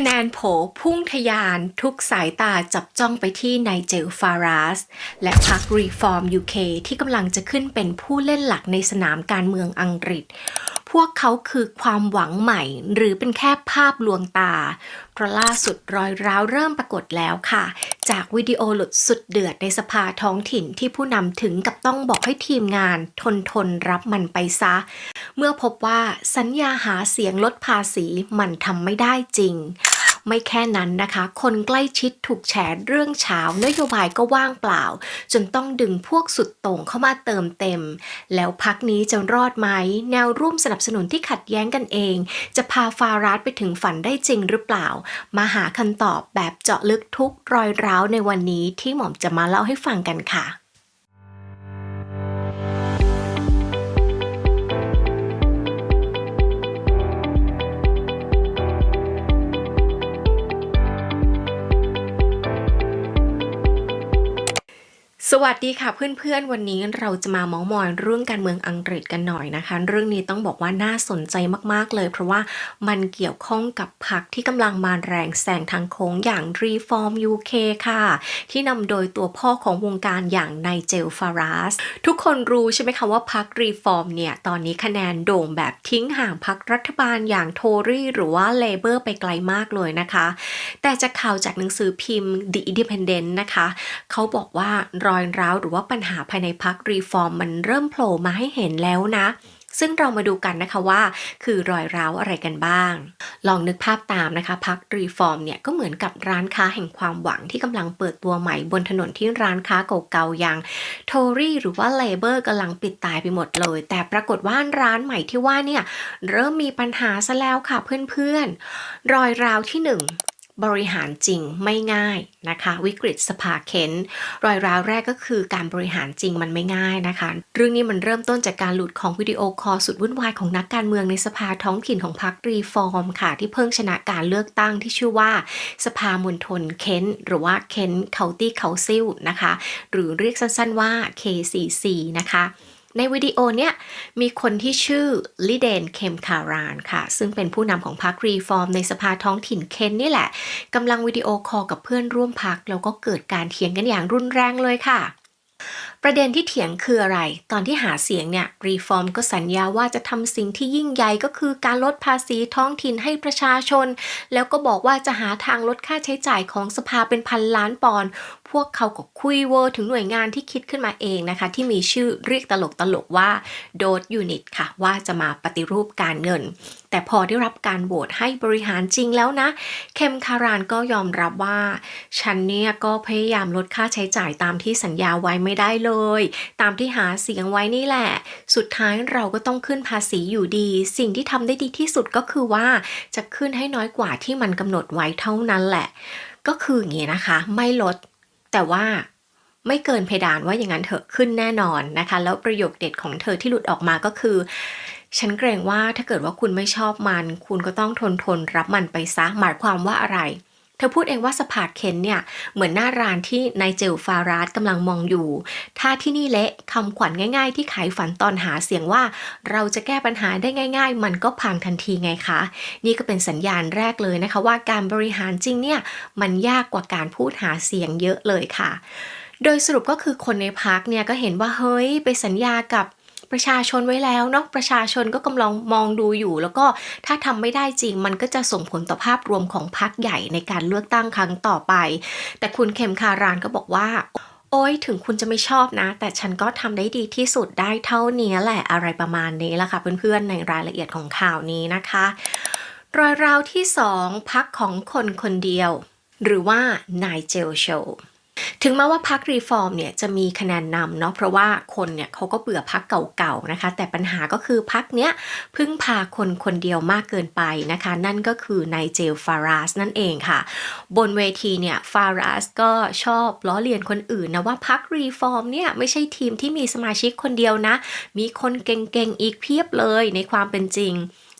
คะแนนโผพุ่งทะยานทุกสายตาจับจ้องไปที่นายเจลฟาราส และพรรครีฟอร์ม UK ที่กำลังจะขึ้นเป็นผู้เล่นหลักในสนามการเมืองอังกฤษ วกเขาคือความหวังใหม่ หรือเป็นแค่ภาพลวงตา เพราะล่าสุดรอยร้าวเริ่มปรากฏแล้วค่ะ จากวิดีโอหลุดสุดเดือดในสภาท้องถิ่นที่ผู้นำถึงกับต้องบอกให้ทีมงานทนทนรับมันไปซะ เมื่อพบว่าสัญญาหาเสียงลดภาษีมันทำไม่ได้จริง ไม่แค่นั้นนะคะ คนใกล้ชิดถูกแฉเรื่องเช้านโยบายก็ว่างเปล่า จนต้องดึงพวกสุดโต่งเข้ามาเติมเต็ม แล้วพักนี้จะรอดไหม แนวร่วมสนับสนุนที่ขัดแย้งกันเอง จะพาฟาราสไปถึงฝันได้จริงหรือเปล่า มาหาคำตอบแบบเจาะลึกทุกรอยร้าวในวันนี้ที่หม่อมจะมาเล่าให้ฟังกันค่ะ สวัสดีค่ะเพื่อนๆ วันนี้เราจะมาเมาส์มอยเรื่องการเมืองอังกฤษกันหน่อยนะคะ เรื่องนี้ต้องบอกว่าน่าสนใจมากๆเลย เพราะว่ามันเกี่ยวข้องกับพรรคที่กำลังมาแรงแซงทางโค้งอย่าง Reform UK ค่ะ ที่นำโดยตัวพ่อของวงการอย่างไนเจลฟาราสทุกคนรู้ใช่ไหมคะว่าพรรค Reform เนี่ย ตอนนี้คะแนนโด่งแบบทิ้งห่างพรรครัฐบาลอย่างโทรี่หรือว่า Labour ไปไกลมากเลยนะคะ แต่จากข่าวจากหนังสือพิมพ์ The Independent นะคะเขาบอกว่ารออยร้าวหรือว่าปัญหาภายในพักรีฟอร์มมันเริ่มโผล่มาให้เห็นแล้วนะ ซึ่งเรามาดูกันนะคะว่า คือรอยร้าวอะไรกันบ้าง ลองนึกภาพตามนะคะพักรีฟอร์มเนี่ยก็เหมือนกับร้านค้าแห่งความหวังที่กำลังเปิดตัวใหม่บนถนนที่ร้านค้าเก่าๆอย่างโทรี่หรือว่าเลเบอร์กำลังปิดตายไปหมดเลย แต่ปรากฏว่าร้านใหม่ที่ว่าเนี่ยเริ่มมีปัญหาซะแล้วค่ะเพื่อนๆรอยร้าวที่หนึ่ง บริหารจริงไม่ง่ายนะคะ วิกฤตสภาเค้นรอยร้าวแรกก็คือการบริหารจริงมันไม่ง่ายนะคะ เรื่องนี้มันเริ่มต้นจากการหลุดของวิดีโอคอลสุดวุ่นวายของนักการเมืองในสภาท้องถิ่นของพรรครีฟอร์มค่ะ ที่เพิ่งชนะการเลือกตั้งที่ชื่อว่า สภามณฑลเค้นหรือว่าเค้นเคานตี้เคาซิลนะคะ หรือเรียกสั้นๆว่า KCC นะคะ ในวิดีโอเนี้ยมีคนที่ชื่อลิเดนเคมคารานค่ะ ซึ่งเป็นผู้นำของพรรครีฟอร์มในสภาท้องถิ่นเคนนี่แหละกำลังวิดีโอคอลกับเพื่อนร่วมพรรคแล้วก็เกิดการเถียงกันอย่างรุนแรงเลยค่ะประเด็นที่เถียงคืออะไร ตอนที่หาเสียงเนี่ยรีฟอร์มก็สัญญาว่าจะทำสิ่งที่ยิ่งใหญ่ก็คือการลดภาษีท้องถิ่นให้ประชาชน แล้วก็บอกว่าจะหาทางลดค่าใช้จ่ายของสภาเป็นพันล้านปอนด์ กเขาก็คุยเวอร์ถึงหน่วยงานที่คิดขึ้นมาเองนะคะ ที่มีชื่อเรียกตลกตลกๆว่าโดดยูนิตค่ะ ว่าจะมาปฏิรูปการเงิน แต่พอได้รับการโหวตให้บริหารจริงแล้วนะ เคมคารานก็ยอมรับว่า ฉันเนี่ยก็พยายามลดค่าใช้จ่ายตามที่สัญญาไว้ไม่ได้เลย ตามที่หาเสียงไว้นี่แหละ สุดท้ายเราก็ต้องขึ้นภาษีอยู่ดี สิ่งที่ทำได้ดีที่สุดก็คือว่าจะขึ้นให้น้อยกว่าที่มันกำหนดไว้เท่านั้นแหละ ก็คืออย่างนี้นะคะ ไม่ลด แต่ว่าไม่เกินเพดานว่าอย่างนั้นเถอะขึ้นแน่นอนนะคะ แล้วประโยคเด็ดของเธอที่หลุดออกมาก็คือ ฉันเกรงว่าถ้าเกิดว่าคุณไม่ชอบมัน คุณก็ต้องทนทนรับมันไปซะหมายความว่าอะไร เธอพูดเองว่าสภาเคนเนี่ย เหมือนหน้าร้านที่นายเจลฟาราสกำลังมองอยู่ ถ้าที่นี่เละคำขวัญง่าย ๆ ที่ขายฝันตอนหาเสียงว่า เราจะแก้ปัญหาได้ง่าย ๆ มันก็พังทันทีไงคะ นี่ก็เป็นสัญญาณแรกเลยนะคะ ว่าการบริหารจริงเนี่ย มันยากกว่าการพูดหาเสียงเยอะเลยค่ะโดยสรุปก็คือคนในพักเนี่ยก็เห็นว่าเฮ้ยไปสัญญากับ ประชาชนไว้แล้วเนาะประชาชนก็กำลังมองดูอยู่ แล้วก็ถ้าทำไม่ได้จริง มันก็จะส่งผลต่อภาพรวมของพักใหญ่ในการเลือกตั้งครั้งต่อไป แต่คุณเข็มคารานก็บอกว่าโอ้ยถึงคุณจะไม่ชอบนะ แต่ฉันก็ทำได้ดีที่สุดได้เท่านี้แหละอะไรประมาณนี้แหละค่ะเพื่อนๆในรายละเอียดของข่าวนี้นะคะ รอยราวที่2พักของคนคนเดียว หรือว่านายเจลโชว์ ถึงแม้ว่าพักรีฟอร์มเนี่ยจะมีคะแนนนำเนาะเพราะว่าคนเนี่ยเขาก็เบื่อพักเก่าๆนะคะ แต่ปัญหาก็คือพักเนี้ยพึ่งพาคนคนเดียวมากเกินไปนะคะ นั่นก็คือนายเจลฟาราสนั่นเองค่ะ บนเวทีเนี่ยฟาราสก็ชอบล้อเลียนคนอื่นนะว่าพักรีฟอร์มเนี่ยไม่ใช่ทีมที่มีสมาชิกคนเดียวนะ มีคนเก่งๆอีกเพียบเลยในความเป็นจริง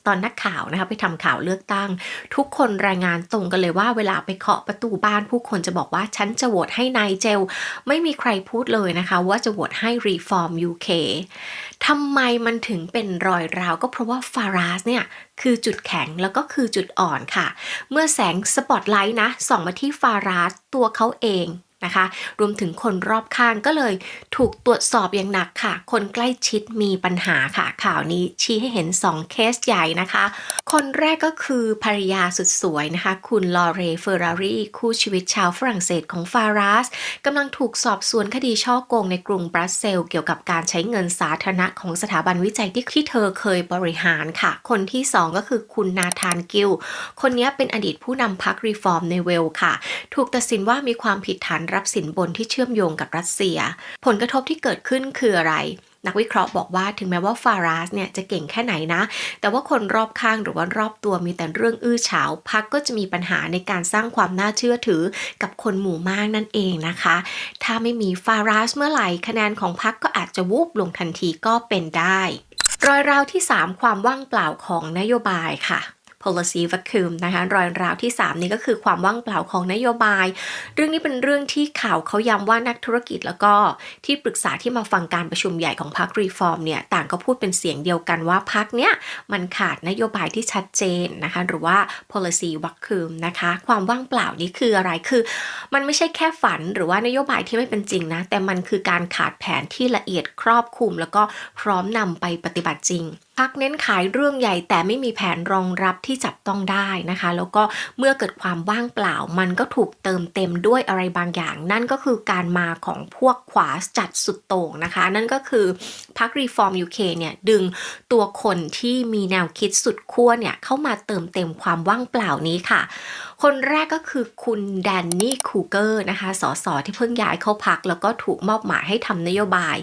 ตอนนักข่าวนะคะไปทำข่าวเลือกตั้ง ทุกคนรายงานตรงกันเลยว่าเวลาไปเคาะประตูบ้านผู้คนจะบอกว่าฉันจะโหวตให้นายเจล ไม่มีใครพูดเลยนะคะว่าจะโหวตให้ Reform UK ทำไมมันถึงเป็นรอยร้าวก็เพราะว่าฟาราสเนี่ยคือจุดแข็งแล้วก็คือจุดอ่อนค่ะ เมื่อแสงสปอตไลท์นะส่องมาที่ฟาราสตัวเขาเอง นะคะ รวมถึงคนรอบข้างก็เลยถูกตรวจสอบอย่างหนักค่ะ คนใกล้ชิดมีปัญหาค่ะ ข่าวนี้ชี้ให้เห็น 2 เคสใหญ่นะคะ คนแรกก็คือภรรยาสุดสวยนะคะ คุณลอเรเฟอร์รารีคู่ชีวิตชาวฝรั่งเศสของฟาราสกำลังถูกสอบสวนคดีช่อโกงในกรุงบรัสเซลส์เกี่ยวกับการใช้เงินสาธารณะของสถาบันวิจัยที่ที่เธอเคยบริหารค่ะ คนที่ 2 ก็คือคุณนาธานกิลคนนี้เป็นอดีตผู้นำพรรครีฟอร์มในเวลค่ะ ถูกตัดสินว่ามีความผิดฐานรับสินบนที่เชื่อมโยงกับรัสเซีย ผลกระทบที่เกิดขึ้นคืออะไร นักวิเคราะห์บอกว่าถึงแม้ว่าฟาราสเนี่ยจะเก่งแค่ไหนนะ แต่ว่าคนรอบข้างหรือว่ารอบตัวมีแต่เรื่องอื้อฉาว พักก็จะมีปัญหาในการสร้างความน่าเชื่อถือกับคนหมู่มากนั่นเองนะคะ ถ้าไม่มีฟาราสเมื่อไหร่คะแนนของพักก็อาจจะวูบลงทันทีก็เป็นได้ รอยราวที่ 3 ความว่างเปล่าของนโยบายค่ะ policy vacuum นะคะรอยร้าวที่ 3 นี่ก็คือความว่างเปล่าของนโยบาย เรื่องนี้เป็นเรื่องที่ข่าวเขาย้ำว่านักธุรกิจแล้วก็ที่ปรึกษาที่มาฟังการประชุมใหญ่ของพรรครีฟอร์มเนี่ยต่างก็พูดเป็นเสียงเดียวกันว่าพรรคเนี้ยมันขาดนโยบายที่ชัดเจนนะคะหรือว่า policy vacuum นะคะความว่างเปล่านี้คืออะไรคือ มันไม่ใช่แค่ฝันหรือว่านโยบายที่ไม่เป็นจริงนะแต่มันคือการขาดแผนที่ละเอียดครอบคลุม แล้วก็พร้อมนำไปปฏิบัติจริง พักเน้นขายเรื่องใหญ่แต่ไม่มีแผนรองรับที่จับต้องได้นะคะ แล้วก็เมื่อเกิดความว่างเปล่า มันก็ถูกเติมเต็มด้วยอะไรบางอย่าง นั่นก็คือการมาของพวกขวาจัดสุดโต่งนะคะ นั่นก็คือพรรครีฟอร์ม UK เนี่ย ดึงตัวคนที่มีแนวคิดสุดขั้วเนี่ย เข้ามาเติมเต็มความว่างเปล่านี้ค่ะคนแรกก็คือคุณแดนนี่คูเกอร์นะคะสสที่เพิ่งย้ายเข้าพัก แล้วก็ถูกมอบหมายให้ทำนโยบาย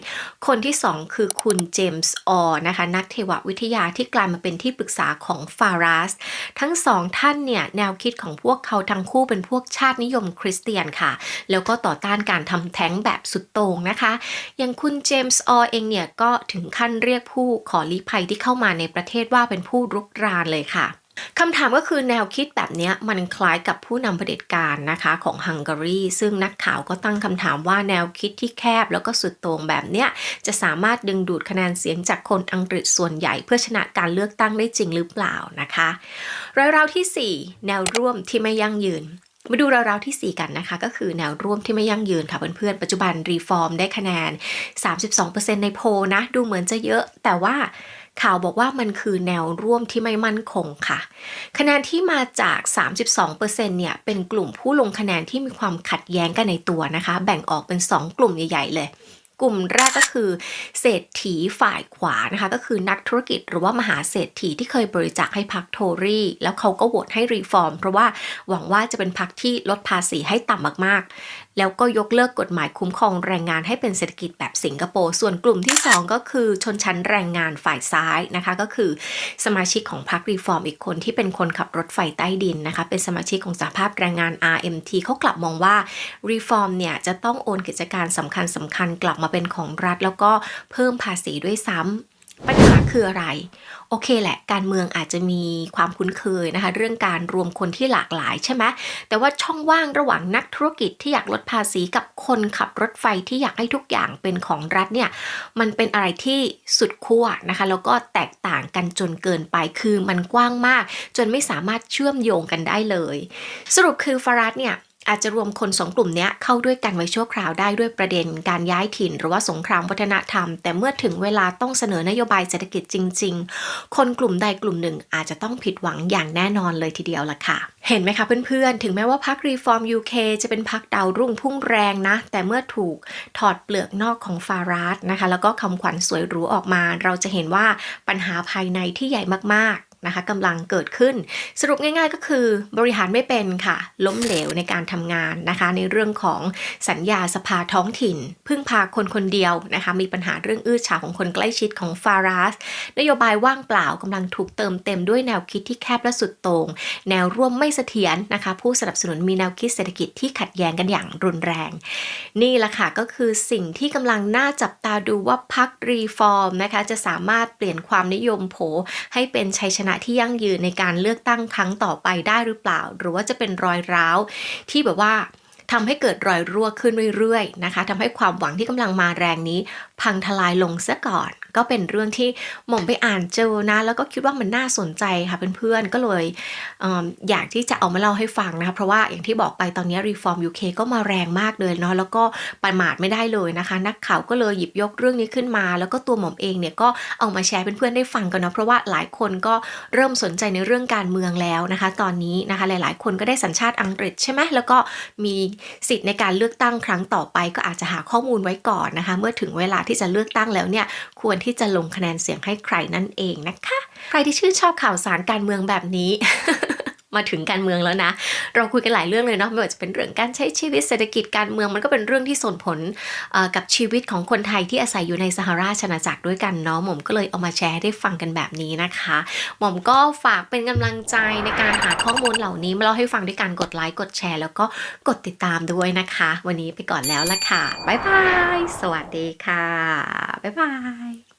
คนที่ 2 คือคุณเจมส์ออนะคะนักเทววิทยาที่กลายมาเป็นที่ปรึกษาของฟาราสทั้งสองท่านเนี่ยแนวคิดของพวกเขาทั้งคู่เป็นพวกชาตินิยมคริสเตียนค่ะ แล้วก็ต่อต้านการทำแท้งแบบสุดโต่งนะคะ อย่างคุณเจมส์ออเองเนี่ยก็ถึงขั้นเรียกผู้ขอลี้ภัยที่เข้ามาในประเทศว่าเป็นผู้รุกรานเลยค่ะ คำถามก็คือแนวคิดแบบนี้มันคล้ายกับผู้นำเผด็จการนะคะของฮังการีซึ่งนักข่าวก็ตั้งคำถามว่าแนวคิดที่แคบแล้วก็สุดโต่งแบบนี้จะสามารถดึงดูดคะแนนเสียงจากคนอังกฤษส่วนใหญ่เพื่อชนะการเลือกตั้งได้จริงหรือเปล่านะคะรายราวที่ 4 แนวร่วมที่ไม่ยั่งยืนมาดูราวๆที่ 4 กันนะคะ ก็คือแนวร่วมที่ไม่ยั่งยืนค่ะเพื่อนๆ ปัจจุบันรีฟอร์มได้คะแนน 32%ในโพลนะ ดูเหมือนจะเยอะแต่ว่า ข่าวบอกว่ามันคือแนวร่วมที่ไม่มั่นคงค่ะ คะแนนที่มาจาก 32%เนี่ยเป็นกลุ่มผู้ลงคะแนนที่มีความขัดแย้งกันในตัวนะคะ แบ่งออกเป็น 2 กลุ่มใหญ่ ๆ เลย กลุ่มแรกก็คือ เศรษฐีฝ่ายขวานะคะ ก็คือนักธุรกิจหรือว่ามหาเศรษฐีที่เคยบริจาคให้พรรคโทรีแล้วเขาก็โหวตให้รีฟอร์ม เพราะว่าหวังว่าจะเป็นพรรคที่ลดภาษีให้ต่ำมากๆ แล้วก็ยกเลิกกฎหมายคุ้มครองแรงงานให้เป็นเศรษฐกิจแบบสิงคโปร์ส่วนกลุ่มที่ 2 ก็คือชนชั้นแรงงานฝ่ายซ้ายนะคะ ก็คือสมาชิกของพรรครีฟอร์มอีกคนที่เป็นคนขับรถไฟใต้ดินนะคะ เป็นสมาชิกของสหภาพแรงงาน RMT เขากลับมองว่ารีฟอร์มเนี่ยจะต้องโอนกิจการสำคัญสำคัญกลับมาเป็นของรัฐ แล้วก็เพิ่มภาษีด้วยซ้ำปัญหาคืออะไร โอเคแหละ การเมืองอาจจะมีความคุ้นเคยนะคะ เรื่องการรวมคนที่หลากหลายใช่ไหมแต่ว่าช่องว่างระหว่างนักธุรกิจที่อยากลดภาษีกับคนขับรถไฟที่อยากให้ทุกอย่างเป็นของรัฐเนี่ย มันเป็นอะไรที่สุดขั้วนะคะ แล้วก็แตกต่างกันจนเกินไปคือมันกว้างมาก จนไม่สามารถเชื่อมโยงกันได้เลย สรุปคือฟารัสเนี่ย อาจจะรวมคนสองกลุ่มนี้เข้าด้วยกันไว้ชั่วคราวได้ด้วยประเด็นการย้ายถิ่น หรือว่าสงครามวัฒนธรรม แต่เมื่อถึงเวลาต้องเสนอนโยบายเศรษฐกิจจริง ๆ คนกลุ่มใดกลุ่มหนึ่งอาจจะต้องผิดหวังอย่างแน่นอนเลยทีเดียวล่ะค่ะ เห็นไหมคะเพื่อนๆ ถึงแม้ว่าพรรครีฟอร์ม UK จะเป็นพรรคดาวรุ่งพุ่งแรงนะ แต่เมื่อถูกถอดเปลือกนอกของฟาราสนะคะ แล้วก็คำขวัญสวยหรูออกมา เราจะเห็นว่าปัญหาภายในที่ใหญ่มากๆ นะคะกำลังเกิดขึ้น สรุปง่ายๆก็คือบริหารไม่เป็นค่ะ ล้มเหลวในการทำงานนะคะ ในเรื่องของสัญญาสภาท้องถิ่น พึ่งพาคนคนเดียวนะคะ มีปัญหาเรื่องอื้อฉาวของคนใกล้ชิดของฟาราสนโยบายว่างเปล่ากำลังถูกเติมเต็มด้วยแนวคิดที่แคบและสุดโต่งแนวร่วมไม่เสถียรนะคะ ผู้สนับสนุนมีแนวคิดเศรษฐกิจที่ขัดแย้งกันอย่างรุนแรง นี่แหละค่ะก็คือสิ่งที่กำลังน่าจับตาดูว่าพรรครีฟอร์มนะคะจะสามารถเปลี่ยนความนิยมโผให้เป็นชัยชนะนะที่ยั่งยืนในการเลือกตั้งครั้งต่อไปได้หรือเปล่า หรือว่าจะเป็นรอยร้าวที่แบบว่าทำให้เกิดรอยรั่วขึ้นเรื่อยๆนะคะทำให้ความหวังที่กำลังมาแรงนี้พังทลายลงซะก่อน ก็เป็นเรื่องที่หม่อมไปอ่านเจอนะ แล้วก็คิดว่ามันน่าสนใจค่ะเพื่อนๆก็เลยเออยากที่จะเอามาเล่าให้ฟังนะคะเพราะว่าอย่างที่บอกไปตอนนี้ Reform UK ก็มาแรงมากเลยเนาะแล้วก็ประมาทไม่ได้เลยนะคะ นักข่าวก็เลยหยิบยกเรื่องนี้ขึ้นมา แล้วก็ตัวหม่อมเองเนี่ยก็เอามาแชร์เพื่อนๆได้ฟังกันเนาะเพราะว่าหลายคนก็เริ่มสนใจในเรื่องการเมืองแล้วนะคะ ตอนนี้นะคะหลายๆ คนก็ได้สัญชาติอังกฤษใช่ไหมแล้วก็มีสิทธิ์ในการเลือกตั้งครั้งต่อไป ก็อาจจะหาข้อมูลไว้ก่อนนะคะ เมื่อถึงเวลาที่จะเลือกตั้งแล้วเนี่ยควรที่จะลงคะแนนเสียงให้ใครนั่นเองนะคะ ใครที่ชื่นชอบข่าวสารการเมืองแบบนี้ มาถึงการเมืองแล้วนะ เราคุยกันหลายเรื่องเลยเนาะไม่ว่าจะเป็นเรื่องการใช้ชีวิตเศรษฐกิจการเมืองมันก็เป็นเรื่องที่ส่งผลกับชีวิตของคนไทยที่อาศัยอยู่ในสหราชอาณาจักรด้วยกันเนาะหม่อมก็เลยเอามาแชร์ให้ได้ฟังกันแบบนี้นะคะหม่อมก็ฝากเป็นกำลังใจในการหาข้อมูลเหล่านี้มาเล่าให้ฟังด้วยการกดไลค์กดแชร์ แล้วก็กดติดตามด้วยนะคะ วันนี้ไปก่อนแล้วละค่ะบ๊ายบายสวัสดีค่ะบ๊ายบาย